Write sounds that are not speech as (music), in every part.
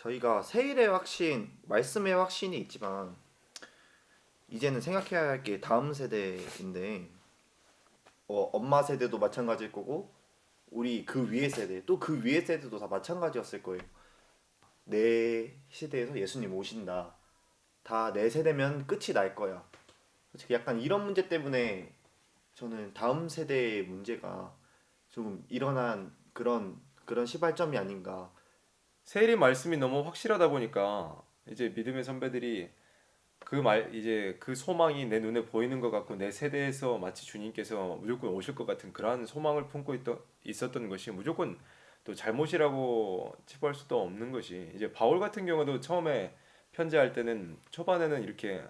저희가 세일의 확신, 말씀의 확신이 있지만 이제는 생각해야 할 게 다음 세대인데 어, 엄마 세대도 마찬가지일 거고 우리 그 위에 세대 또 그 위에 세대도 다 마찬가지였을 거예요. 내 시대에서 예수님 오신다. 다 내 세대면 끝이 날 거야. 솔직히 약간 이런 문제 때문에 저는 다음 세대의 문제가 좀 일어난 그런 그런 시발점이 아닌가. 세일의 말씀이 너무 확실하다 보니까 이제 믿음의 선배들이 그 말 이제 그 소망이 내 눈에 보이는 것 같고 내 세대에서 마치 주님께서 무조건 오실 것 같은 그러한 소망을 품고 있던 있었던 것이 무조건 또 잘못이라고 치부할 수도 없는 것이 이제 바울 같은 경우도 처음에 편지할 때는 초반에는 이렇게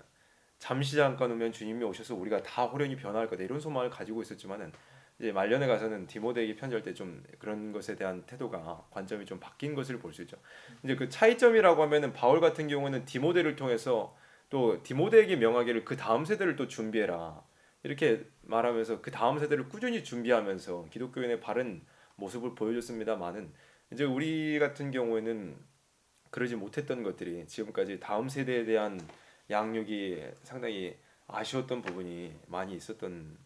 잠시 잠깐 오면 주님이 오셔서 우리가 다 호련히 변화할 거다 이런 소망을 가지고 있었지만은 이제 말년에 가서는 디모데에게 편지할 때 좀 그런 것에 대한 태도가 관점이 좀 바뀐 것을 볼 수 있죠. 이제 그 차이점이라고 하면은 바울 같은 경우는 디모데를 통해서 또 디모데에게 명하기를 그 다음 세대를 또 준비해라 이렇게 말하면서 그 다음 세대를 꾸준히 준비하면서 기독교인의 바른 모습을 보여줬습니다만은 이제 우리 같은 경우에는 그러지 못했던 것들이 지금까지 다음 세대에 대한 양육이 상당히 아쉬웠던 부분이 많이 있었던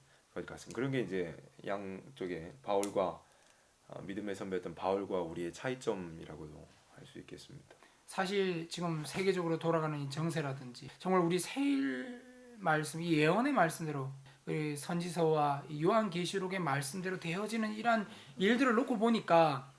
것 같습니다. 그런 게 이제 양쪽에 바울과 어, 믿음의 선배였던 바울과 우리의 차이점이라고도 할 수 있겠습니다. 사실 지금 세계적으로 돌아가는 이 정세라든지 정말 우리 세일 말씀 이 예언의 말씀대로 선지서와 이 요한계시록의 말씀대로 되어지는 이러한 일들을 놓고 보니까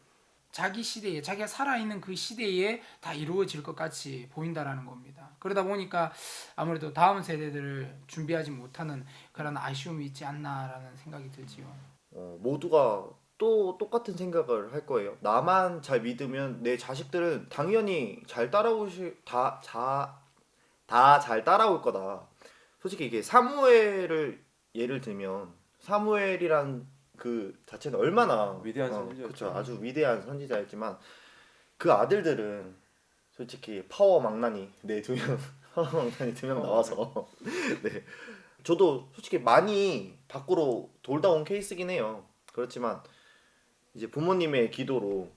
자기 시대에 자기가 살아있는 그 시대에 다 이루어질 것 같이 보인다라는 겁니다. 그러다 보니까 아무래도 다음 세대들을 준비하지 못하는 그런 아쉬움이 있지 않나라는 생각이 들지요. 어, 모두가 또 똑같은 생각을 할 거예요. 나만 잘 믿으면 내 자식들은 당연히 잘 따라오실 다다 잘 따라올 거다. 솔직히 이게 사무엘을 예를 들면 사무엘이란 그 자체는 얼마나 위대한 어, 선지자였죠. 그쵸, 아주 위대한 선지자였지만 그 아들들은 솔직히 파워 망나니 네두명 (laughs) 파워 망나니 두 명 나와서 (laughs) 네 저도 솔직히 많이 밖으로 돌다 온 케이스긴 해요. 그렇지만 이제 부모님의 기도로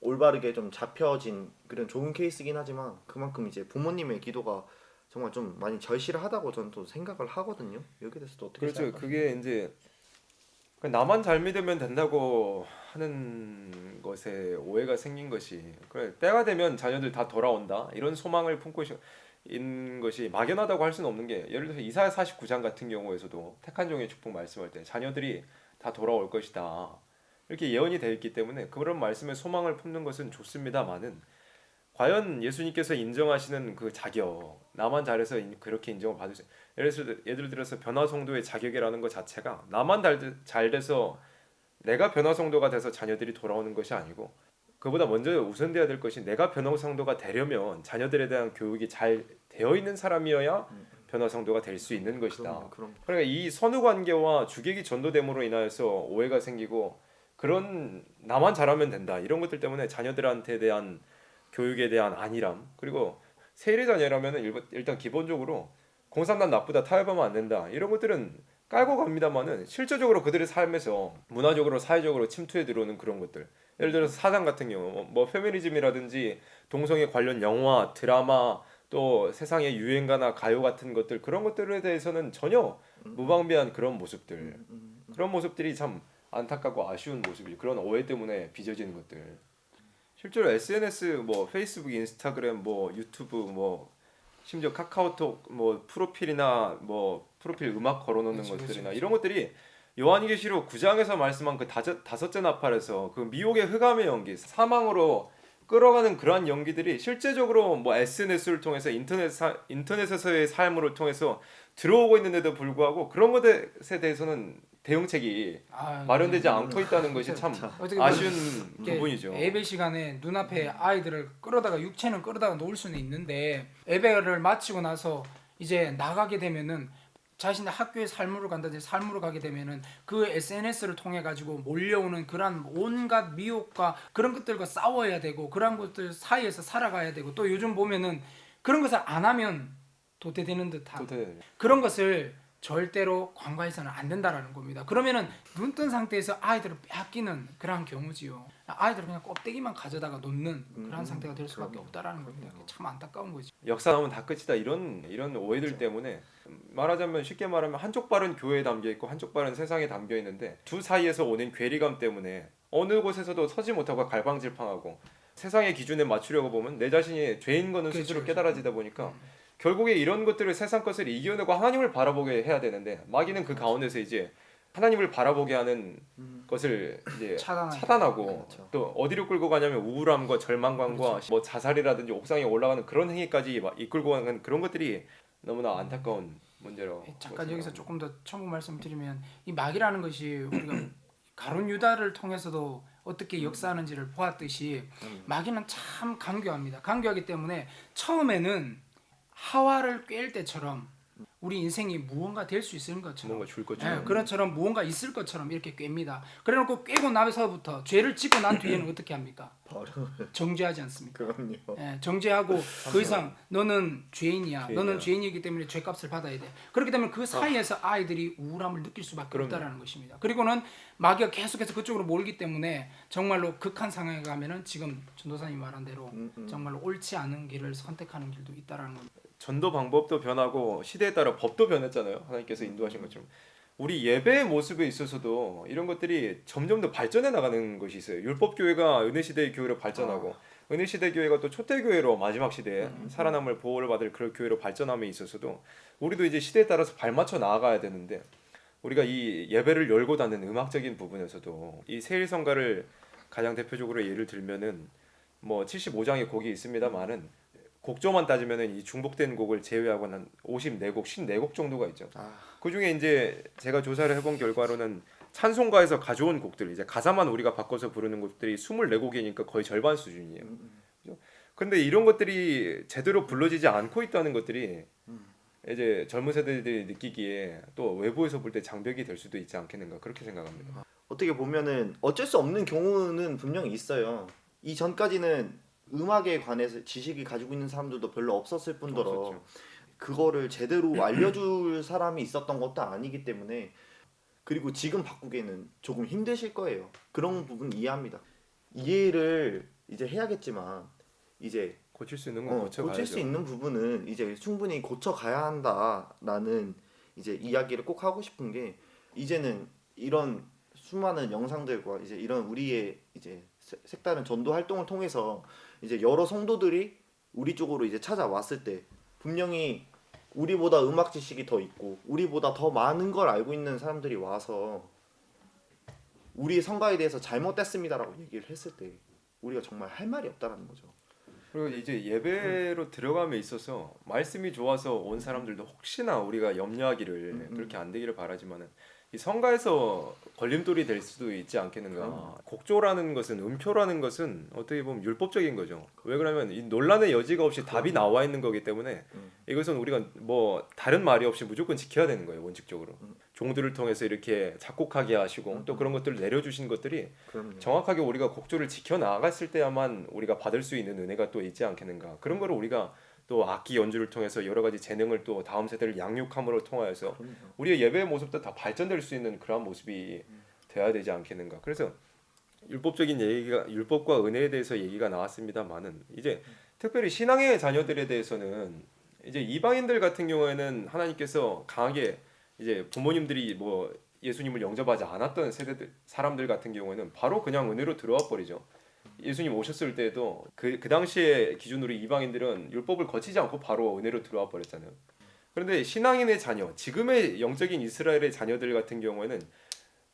올바르게 좀 잡혀진 그런 좋은 케이스긴 하지만 그만큼 이제 부모님의 기도가 정말 좀 많이 절실하다고 저는 또 생각을 하거든요. 여기에 대해서 또 어떻게 그렇죠. 생각하세요? 그게 이제 그 나만 잘 믿으면 된다고 하는 것에 오해가 생긴 것이 그래 때가 되면 자녀들 다 돌아온다. 이런 소망을 품고 시- 있는 것이 막연하다고 할 수는 없는 게 예를 들어서 이사야 49장 같은 경우에서도 택한 종의 축복 말씀할 때 자녀들이 다 돌아올 것이다. 이렇게 예언이 되어 있기 때문에 그런 말씀에 소망을 품는 것은 좋습니다만은 과연 예수님께서 인정하시는 그 자격 나만 잘해서 인- 그렇게 인정을 받을 수 예를 들어서 예를 들어서 변화 성도의 자격이라는 것 자체가 나만 잘, 잘 돼서 내가 변화 성도가 돼서 자녀들이 돌아오는 것이 아니고 그보다 먼저 우선돼야 될 것이 내가 변화 성도가 되려면 자녀들에 대한 교육이 잘 되어 있는 사람이어야 변화 성도가 될 수 있는 것이다. 그럼 그럼 그러니까 이 선후 관계와 주객이 전도됨으로 인하여서 오해가 생기고 그런 나만 잘하면 된다 이런 것들 때문에 자녀들한테 대한 교육에 대한 안일함 그리고 일본- 일단 기본적으로 공산당 나쁘다 타협하면 안 된다 이런 것들은 깔고 갑니다만은 실질적으로 그들의 삶에서 문화적으로 사회적으로 침투해 들어오는 그런 것들 예를 들어서 사상 같은 경우 뭐- 뭐 페미니즘이라든지 동성애 관련 영화 드라마 또 세상의 유행가나 가요 같은 것들 그런 것들에 대해서는 전혀 무방비한 그런 모습들 음, 음. 그런 모습들이 참 안타깝고 아쉬운 모습이죠. 그런 오해 때문에 빚어지는 것들. 실제로 SNS 뭐 페이스북, 인스타그램, 뭐 유튜브, 뭐 심지어 카카오톡 뭐 프로필이나 뭐 프로필 음악 걸어놓는 그치, 그치, 것들이나 그치. 이런 것들이 요한계시록 9장에서 말씀한 그 다섯, 다섯째 나팔에서 그 미혹의 흑암의 연기, 사망으로 끌어가는 그러한 연기들이 실제적으로 뭐 SNS를 통해서 인터넷 사, 인터넷에서의 삶을 통해서 들어오고 있는데도 불구하고 그런 것에 대해서는 대응책이 아, 마련되지 네. 않고 있다는 것이 참 어떻게 보면 아쉬운 이렇게 부분이죠. 예배 시간에 눈앞에 아이들을 끌어다가 육체는 끌어다가 놓을 수는 있는데 예배를 마치고 나서 이제 나가게 되면은 자신의 학교에 삶으로 간다든지 삶으로 가게 되면은 그 SNS를 통해 가지고 몰려오는 그런 온갖 미혹과 그런 것들과 싸워야 되고 그런 것들 사이에서 살아가야 되고 또 요즘 보면은 그런 것을 안 하면 도태되는 듯한 도태- 그런 것을 절대로 관과해서는 안 된다라는 겁니다. 그러면은 눈 뜬 상태에서 아이들을 빼앗기는 그러한 경우지요. 아이들을 그냥 껍데기만 가져다가 놓는 그런 음, 상태가 될 수밖에 그럼요. 없다라는 겁니다. 참 안타까운 거지. 역사 나오면 다 끝이다 이런 이런 오해들 때문에 말하자면 쉽게 말하면 한쪽 발은 교회에 담겨 있고 한쪽 발은 세상에 담겨 있는데 두 사이에서 오는 괴리감 때문에 어느 곳에서도 서지 못하고 갈방질팡하고 세상의 기준에 맞추려고 보면 내 자신이 죄인 거는 그렇죠, 스스로 그렇죠. 깨달아지다 보니까 결국에 이런 것들을 세상 것을 이겨내고 하나님을 바라보게 해야 되는데 마귀는 그 가운데서 이제 하나님을 바라보게 하는 음. 것을 이제. 차단하고 그렇죠. 또 어디로 끌고 가냐면 우울함과 절망감과 뭐 자살이라든지 옥상에 올라가는 그런 행위까지 막 이끌고 가는 그런 것들이 너무나 안타까운 문제라고 예, 잠깐 생각합니다. 여기서 조금 더 첨부 말씀드리면 이 마귀라는 것이 우리가 (clears throat) 가론 유다를 통해서도 어떻게 역사하는지를 보았듯이 음. 마귀는 참 강교합니다. 강교하기 때문에 처음에는 하와를 꿰일 때처럼 우리 인생이 무언가 될 수 있는 것처럼 뭔가 줄 것처럼 예, 그런처럼 무언가 있을 것처럼 이렇게 꿰입니다. 그래놓고 꿰고 나서부터 죄를 짓고 난 뒤에는 어떻게 합니까? 정죄하지 않습니까? 그럼요. 예, 정죄하고 그 이상 너는 죄인이야. 죄인이야. 너는 죄인이기 때문에 죄값을 받아야 돼. 그렇기 때문에 그 사이에서 아이들이 우울함을 느낄 수밖에 그럼요. 없다라는 것입니다. 그리고는 마귀가 계속해서 그쪽으로 몰기 때문에 정말로 극한 상황에 가면은 지금 전도사님 말한 대로 음, 음. 정말로 옳지 않은 길을 선택하는 길도 있다라는 겁니다. 전도 방법도 변하고 시대에 따라 법도 변했잖아요. 하나님께서 인도하신 것처럼 우리 예배의 모습에 있어서도 이런 것들이 점점 더 발전해 나가는 것이 있어요. 율법 교회가 은혜 시대의 교회로 발전하고 은혜 시대 교회가 또 초대 교회로 마지막 시대에 살아남을 보호를 받을 그런 교회로 발전함에 있어서도 우리도 이제 시대에 따라서 발맞춰 나아가야 되는데 우리가 이 예배를 열고 닫는 음악적인 부분에서도 이 세일성가를 가장 대표적으로 예를 들면은 뭐 75장의 곡이 있습니다만은 곡조만 따지면은 이 중복된 곡을 제외하고는 한 54곡, 54곡 정도가 있죠. 아, 그 중에 이제 제가 조사를 해본 결과로는 찬송가에서 가져온 곡들 이제 가사만 우리가 바꿔서 부르는 곡들이 24곡이니까 거의 절반 수준이에요. 음, 음. 근데 이런 것들이 제대로 불러지지 않고 있다는 것들이 음. 이제 젊은 세대들이 느끼기에 또 외부에서 볼 때 장벽이 될 수도 있지 않겠는가 그렇게 생각합니다. 어떻게 보면은 어쩔 수 없는 경우는 분명히 있어요. 이 전까지는 음악에 관해서 지식이 가지고 있는 사람들도 별로 없었을 뿐더러 없었죠. 그거를 제대로 (clears throat) 알려줄 사람이 있었던 것도 아니기 때문에 그리고 지금 바꾸기에는 조금 힘드실 거예요. 그런 부분 이해합니다. 이해를 이제 해야겠지만 이제 고칠 수 있는 건 어, 고쳐가야죠. 고칠 수 있는 부분은 이제 충분히 고쳐 가야 한다라는 이제 이야기를 꼭 하고 싶은 게 이제는 이런 수많은 영상들과 이제 이런 우리의 이제 세- 색다른 전도 활동을 통해서 이제 여러 성도들이 우리 쪽으로 이제 찾아왔을 때 분명히 우리보다 음악 지식이 더 있고 우리보다 더 많은 걸 알고 있는 사람들이 와서 우리의 성가에 대해서 잘못됐습니다라고 얘기를 했을 때 우리가 정말 할 말이 없다라는 거죠. 그리고 이제 예배로 들어감에 있어서 말씀이 좋아서 온 사람들도 혹시나 우리가 염려하기를 음, 음. 그렇게 안 되기를 바라지만은 이 성가에서 걸림돌이 될 수도 있지 않겠는가. 그럼요. 곡조라는 것은 음표라는 것은 어떻게 보면 율법적인 거죠. 왜 그러면 이 논란의 여지가 없이 답이 나와 있는 거기 때문에 음. 이것은 우리가 뭐 다른 말이 없이 무조건 지켜야 되는 거예요 원칙적으로. 음. 종들을 통해서 이렇게 작곡하게 하시고 음, 또 그런 것들을 내려주신 것들이 그럼요. 정확하게 우리가 곡조를 지켜 나갔을 때야만 우리가 받을 수 있는 은혜가 또 있지 않겠는가 그런 거를 우리가 또 악기 연주를 통해서 여러 가지 재능을 또 다음 세대를 양육함으로 통하여서 그럼요. 우리의 예배의 모습도 다 발전될 수 있는 그러한 모습이 돼야 되지 않겠는가 그래서 율법적인 얘기가 율법과 은혜에 대해서 얘기가 나왔습니다만은 이제 특별히 신앙의 자녀들에 대해서는 이제 이방인들 같은 경우에는 하나님께서 강하게 이제 부모님들이 뭐 예수님을 영접하지 않았던 세대들 사람들 같은 경우에는 바로 그냥 은혜로 들어와 버리죠. 예수님 오셨을 때도 그, 그 당시의 기준으로 이방인들은 율법을 거치지 않고 바로 은혜로 들어와 버렸잖아요. 그런데 신앙인의 자녀, 지금의 영적인 이스라엘의 자녀들 같은 경우에는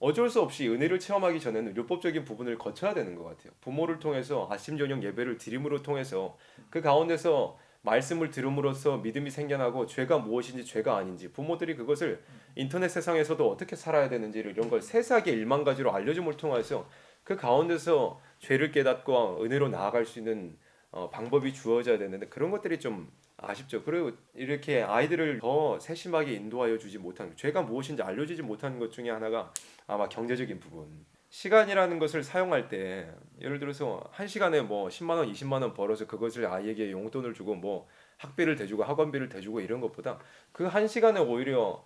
어쩔 수 없이 은혜를 체험하기 전에는 율법적인 부분을 거쳐야 되는 것 같아요. 부모를 통해서 아침 저녁 예배를 드림으로 통해서 그 가운데서 말씀을 들음으로써 믿음이 생겨나고 죄가 무엇인지 죄가 아닌지 부모들이 그것을 인터넷 세상에서도 어떻게 살아야 되는지를 이런 걸 세세하게 일만 가지로 알려줌을 통해서 그 가운데서 죄를 깨닫고 은혜로 나아갈 수 있는 어, 방법이 주어져야 되는데 그런 것들이 좀 아쉽죠. 그리고 이렇게 아이들을 더 세심하게 인도하여 주지 못하는 죄가 무엇인지 알려주지 못하는 것 중에 하나가 아마 경제적인 부분. 시간이라는 것을 사용할 때 예를 들어서 한 시간에 뭐 10만 원, 20만 원 벌어서 그것을 아이에게 용돈을 주고 뭐 학비를 대주고 학원비를 대주고 이런 것보다 그 한 시간에 오히려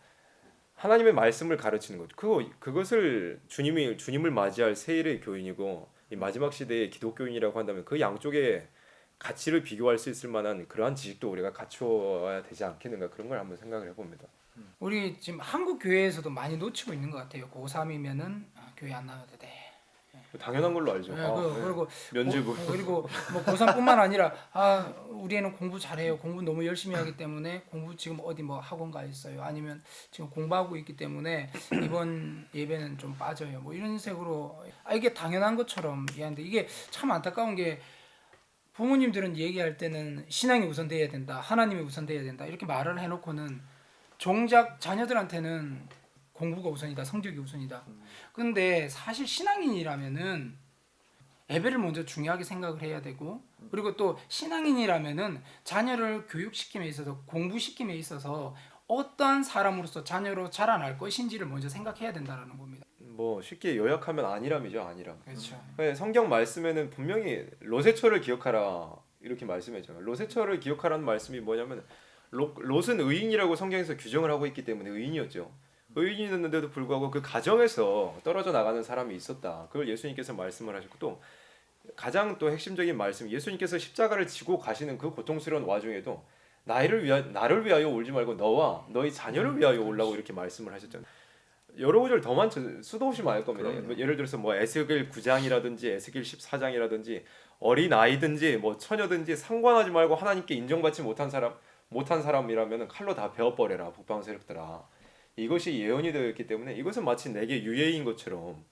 하나님의 말씀을 가르치는 것. 그거 그것을 주님이 주님을 맞이할 세일의 교인이고 이 마지막 시대의 기독교인이라고 한다면 그 양쪽의 가치를 비교할 수 있을 만한 그러한 지식도 우리가 갖추어야 되지 않겠는가 그런 걸 한번 생각을 해봅니다. 우리 지금 한국 교회에서도 많이 놓치고 있는 것 같아요. 고3이면은 아, 교회 안 나와도 돼. 당연한 걸로 알죠. 네, 아, 그, 네. 그리고 면제부. 고- 그리고 뭐 고3뿐만 아니라 아 우리 애는 공부 잘해요. 공부 너무 열심히 하기 때문에 공부 지금 어디 뭐 학원 가 있어요. 아니면 지금 공부하고 있기 때문에 이번 예배는 좀 빠져요. 뭐 이런 식으로 아 이게 당연한 것처럼 얘기하는데 이게 참 안타까운 게 부모님들은 얘기할 때는 신앙이 우선돼야 된다. 하나님이 우선돼야 된다. 이렇게 말을 해놓고는 정작 자녀들한테는 공부가 우선이다. 성적이 우선이다. 근데 사실 신앙인이라면은 예배를 먼저 중요하게 생각을 해야 되고 그리고 또 신앙인이라면은 자녀를 교육시킴에 있어서 공부시킴에 있어서 어떠한 사람으로서 자녀로 자라날 것인지를 먼저 생각해야 된다라는 겁니다. 뭐 쉽게 요약하면 아니람이죠, 아니람. 그렇죠. 네, 성경 말씀에는 분명히 로세처를 기억하라 이렇게 말씀했죠. 로세처를 기억하라는 말씀이 뭐냐면 로, 롯은 의인이라고 성경에서 규정을 하고 있기 때문에 의인이었죠. 의인이었는데도 불구하고 그 가정에서 떨어져 나가는 사람이 있었다. 그걸 예수님께서 말씀을 하셨고 또 가장 또 핵심적인 말씀 예수님께서 십자가를 지고 가시는 그 고통스러운 와중에도 나를 위하 나를 위하여 울지 말고 너와 너희 자녀를 위하여 울라고 이렇게 말씀을 하셨잖아요. 여러 구절 더 많죠. 수도 없이 많을 겁니다. 그럼요. 뭐 예를 들어서 뭐 에스겔 9장이라든지 에스겔 14장이라든지 어린 아이든지 뭐 처녀든지 상관하지 말고 하나님께 인정받지 못한 사람 못한 사람이라면 칼로 다 베어 버려라 북방 세력들아. 이것이 예언이 되어 있기 때문에 이것은 마치 내게 유예인 것처럼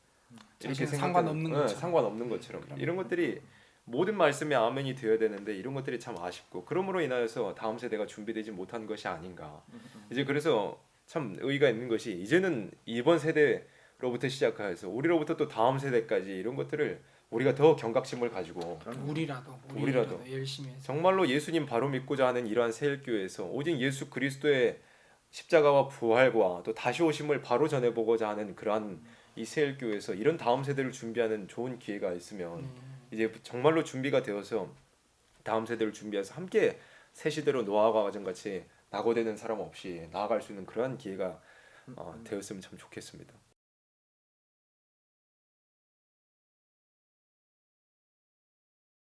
자신은 생각하는- 상관없는 네, 것처럼. 상관없는 것처럼. 이런 것들이 모든 말씀에 아멘이 되어야 되는데 이런 것들이 참 아쉽고 그러므로 인하여서 다음 세대가 준비되지 못한 것이 아닌가 이제 그래서 참 의의가 있는 것이 이제는 이번 세대로부터 시작해서 우리로부터 또 다음 세대까지 이런 것들을 우리가 더 경각심을 가지고 우리라도 우리라도. 우리라도 열심히 해서 정말로 예수님 바로 믿고자 하는 이러한 세일교회에서 오직 예수 그리스도의 십자가와 부활과 또 다시 오심을 바로 전해보고자 하는 그러한 이 세일교회에서 이런 다음 세대를 준비하는 좋은 기회가 있으면 음. 이제 정말로 준비가 되어서 다음 세대를 준비해서 함께 새 시대로 노아가 과정 같이 낙오되는 사람 없이 나아갈 수 있는 그러한 기회가 어, 되었으면 참 좋겠습니다.